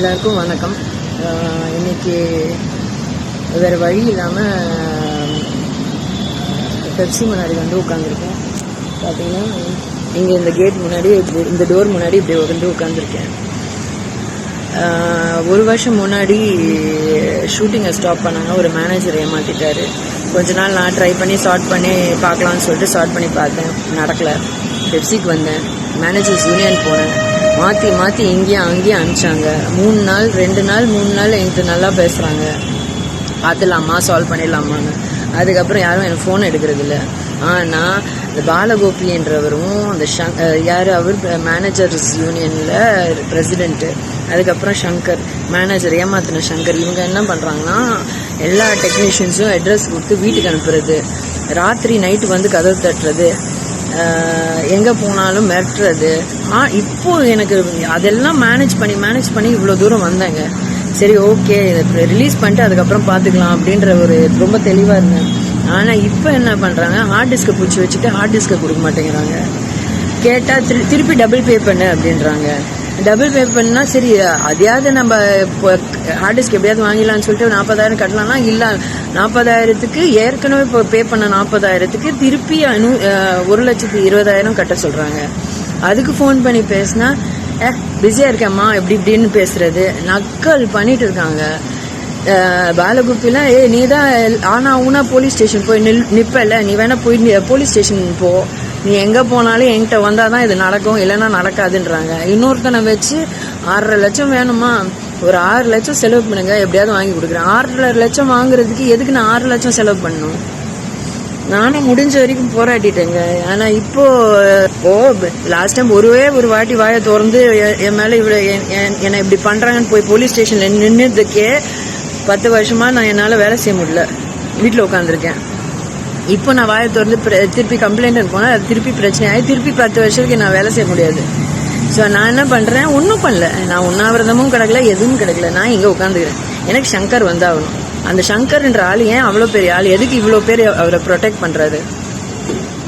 எல்லாருக்கும் வணக்கம். இன்னைக்கு வேறு வழி இல்லாமல் பெப்சி முன்னாடி வந்து உட்காந்துருக்கேன் பார்த்தீங்கன்னா இங்கே இந்த கேட் முன்னாடி இப்படி- இந்த டோர் முன்னாடி இப்படி வந்து உட்காந்துருக்கேன் ஒரு வருஷம் முன்னாடி ஷூட்டிங்கை ஸ்டாப் பண்ணாங்க. ஒரு மேனேஜர் ஏமாத்திட்டாரு. கொஞ்ச நாள் நான் ட்ரை பண்ணி ஸ்டார்ட் பண்ணி பார்க்கலான்னு சொல்லிட்டு ஸ்டார்ட் பண்ணி பார்த்தேன். நடக்கல. பெப்சிக்கு வந்தேன். மேனேஜர்ஸ் யூனியன் போனேன் மாற்றி மாற்றி இங்கேயும் அங்கேயும் அனுப்பிச்சாங்க. மூணு நாள் ரெண்டு நாள் மூணு நாள் என்கிட்ட நல்லா பேசுகிறாங்க பார்த்துலாமா சால்வ் பண்ணிடலாமான்னு. அதுக்கப்புறம் யாரும் எனக்கு ஃபோன் எடுக்கிறது இல்லை. ஆனால் இந்த பாலகோபின்றவரும் அந்த ஷங் யார்? அவர் மேனேஜர்ஸ் யூனியனில் பிரசிடென்ட்டு அதுக்கப்புறம் சங்கர் மேனேஜர் ஏமாத்தின சங்கர். இவங்க என்ன பண்ணுறாங்கன்னா எல்லா டெக்னீஷியன்ஸும் அட்ரஸ் கொடுத்து வீட்டுக்கு அனுப்புறது. ராத்திரி நைட்டு வந்து கதவு தட்டுறது. எங்கே போனாலும் மிரட்டுறது. ஆ இப்போ எனக்கு அதெல்லாம் மேனேஜ் பண்ணி மேனேஜ் பண்ணி இவ்வளோ தூரம் வந்தேங்க. சரி ஓகே இதை ரிலீஸ் பண்ணிட்டு அதுக்கப்புறம் பார்த்துக்கலாம் அப்படின்ற ஒரு ரொம்ப தெளிவாக இருந்தேன். ஆனால் இப்போ என்ன பண்ணுறாங்க ஹார்ட் டிஸ்கை பிடிச்சி வச்சுட்டு ஹார்ட் டிஸ்கை கொடுக்க மாட்டேங்கிறாங்க. கேட்டால் திரு திருப்பி டபுள் பே பண்ணு அப்படின்றாங்க. டபுள் பே பண்ணால் சரி அதையாவது நம்ம ஹார்ட் டிஸ்க் எப்படியாவது வாங்கிடலாம்னு சொல்லிட்டு நாற்பதாயிரம் கட்டலாம்னா இல்லை நாற்பதாயிரத்துக்கு ஏற்கனவே இப்போ பே பண்ண நாற்பதாயிரத்துக்கு திருப்பி அனு ஒரு லட்சத்து இருபதாயிரம் கட்ட சொல்கிறாங்க அதுக்கு ஃபோன் பண்ணி பேசினா ஏ பிஸியாக இருக்கேம்மா இப்படி இப்படின்னு பேசுறது நக்கல் பண்ணிட்டு இருக்காங்க பாலகுப்பிலாம் ஏ நீ தான் ஆனா ஊனா போலீஸ் ஸ்டேஷன் போய் நில் நிற்பல நீ வேணா போய் போலீஸ் ஸ்டேஷன் போ நீ எங்கே போனாலும் என்கிட்ட வந்தாதான் இது நடக்கும் இல்லைன்னா நடக்காதுன்றாங்க. இன்னொருத்தனை வச்சு ஆறரை லட்சம் வேணுமா? ஒரு ஆறு லட்சம் செலவு பண்ணுங்க எப்படியாவது வாங்கி கொடுக்குறேன். ஆறரை லட்சம் வாங்குறதுக்கு எதுக்கு நான் ஆறு லட்சம் செலவு பண்ணணும்? நானும் முடிஞ்ச வரைக்கும் போராடிட்டேங்க. ஆனா இப்போ ஓ லாஸ்ட் டைம் ஒருவே ஒரு வாட்டி வாயை திறந்து என் மேல இவ்வளவு என்- என்- என்னை இப்படி பண்றாங்கன்னு போய் போலீஸ் ஸ்டேஷன்ல நின்றுதுக்கே பத்து வருஷமா நான் என்னால வேலை செய்ய முடியல. வீட்டில் உட்காந்துருக்கேன் இப்போ நான் வாயை திறந்து பிர- திருப்பி கம்ப்ளைண்ட் போனால் அது திருப்பி பிரச்சனை ஆகி திருப்பி பத்து வருஷத்துக்கு நான் வேலை செய்ய முடியாது. ஸோ நான் என்ன பண்ணுறேன் ஒன்றும் பண்ணல. நான் உண்ணாவிரதமும் கிடக்கல எதுவும் கிடக்கல. நான் இங்கே உட்காந்துக்கிறேன் எனக்கு சங்கர் வந்தாகணும். அந்த சங்கர்ன்ற ஆள் ஏன் அவ்வளோ பெரிய ஆள்? எதுக்கு இவ்வளோ பேர் அவரை ப்ரொடெக்ட் பண்ணுறாரு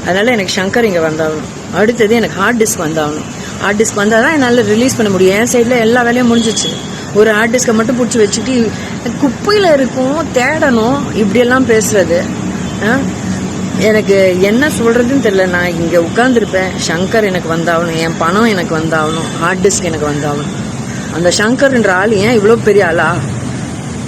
அதனால் எனக்கு சங்கர் இங்கே வந்தாகணும். அடுத்தது எனக்கு ஹார்ட் டிஸ்க் வந்தாகணும். ஹார்ட் டிஸ்க் வந்தால் தான் என்னால் ரிலீஸ் பண்ண முடியும். என் சைடில் எல்லா வேலையும் முடிஞ்சிச்சு. ஒரு ஹார்ட் டிஸ்கை மட்டும் பிடிச்சி வச்சுட்டு குப்பையில் இருக்கும் தேடணும் இப்படியெல்லாம் பேசுறது. ஆ? எனக்கு என்ன சொல்றதுன்னு தெரியல. நான் இங்கே உட்காந்துருப்பேன் சங்கர் எனக்கு வந்தாகணும். என் பணம் எனக்கு வந்தாகணும். ஹார்ட் டிஸ்க் எனக்கு வந்தாகணும். அந்த சங்கர்ன்ற ஆள் ஏன் இவ்வளோ பெரிய ஆளா?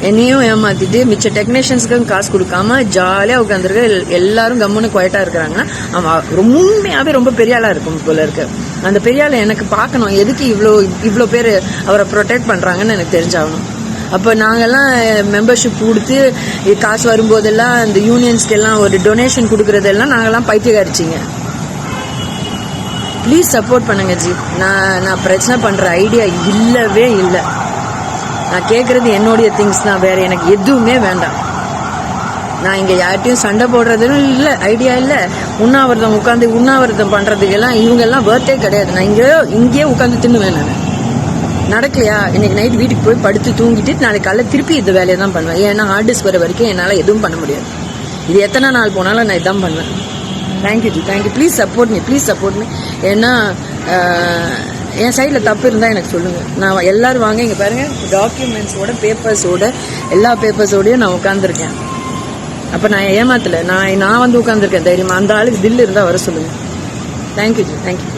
என்னையும் ஏமாத்திட்டு மிச்ச டெக்னீஷியன்ஸ்க்கும் காசு கொடுக்காம ஜாலியாக உட்காந்துருக்க எல்லாரும் கம்முன்னு குவைட்டா இருக்கிறாங்கன்னா அவன் ரொம்ப உண்மையாவே ரொம்ப பெரிய ஆளா இருக்கும் போல இருக்கு. அந்த பெரிய ஆளை எனக்கு பார்க்கணும். எதுக்கு இவ்வளோ இவ்வளோ பேர் அவரை ப்ரொடெக்ட் பண்றாங்கன்னு எனக்கு தெரிஞ்சாகணும். அப்போ நாங்கெல்லாம் மெம்பர்ஷிப் கொடுத்து காசு வரும்போதெல்லாம் இந்த யூனியன்ஸ்க்கெல்லாம் ஒரு டொனேஷன் கொடுக்குறதெல்லாம் நாங்கள்லாம் பைத்தியக்காரிச்சிங்க. ப்ளீஸ் சப்போர்ட் பண்ணுங்க ஜி. நான் நான் பிரச்சனை பண்ணுற ஐடியா இல்லவே இல்லை. நான் கேட்குறது என்னுடைய திங்ஸ் தான் வேறு எனக்கு எதுவுமே வேண்டாம். நான் இங்கே யார்ட்டையும் சண்டை போடுறதும் இல்லை ஐடியா இல்லை. உண்ணாவிரதம் உட்காந்து உண்ணாவிரதம் பண்ணுறதுக்கெல்லாம் இவங்கெல்லாம் பர்த்டே கிடையாது. நான் இங்கே இங்கேயே உட்காந்து தின்னுவேன் நான். நடக்கலையா? இன்னைக்கு நைட் வீட்டுக்கு போய் படுத்து தூங்கிட்டு நாளைக்கு காலைல திருப்பி இந்த வேலையை தான் பண்ணுவேன். ஏன்னா ஹார்ட் டிஸ்க் வர வரைக்கும் என்னால் எதுவும் பண்ண முடியாது. இது எத்தனை நாள் போனாலும் நான் இதான் பண்ணுவேன். Thank you ji thank you please support me please support me ஏன்னா என் சைடில் தப்பு இருந்தால் எனக்கு சொல்லுங்கள் நான் எல்லோரும் வாங்க இங்கே பாருங்கள் டாக்குமெண்ட்ஸோட பேப்பர்ஸோட எல்லா பேப்பர்ஸோடயும் நான் உட்காந்துருக்கேன் அப்போ நான் ஏமாத்தலை. நான் நான் வந்து உட்காந்துருக்கேன் தைரியமாக அந்த ஆளுக்கு தில் இருந்தால் வர சொல்லுங்கள் தேங்க்யூ ஜி தேங்க்யூ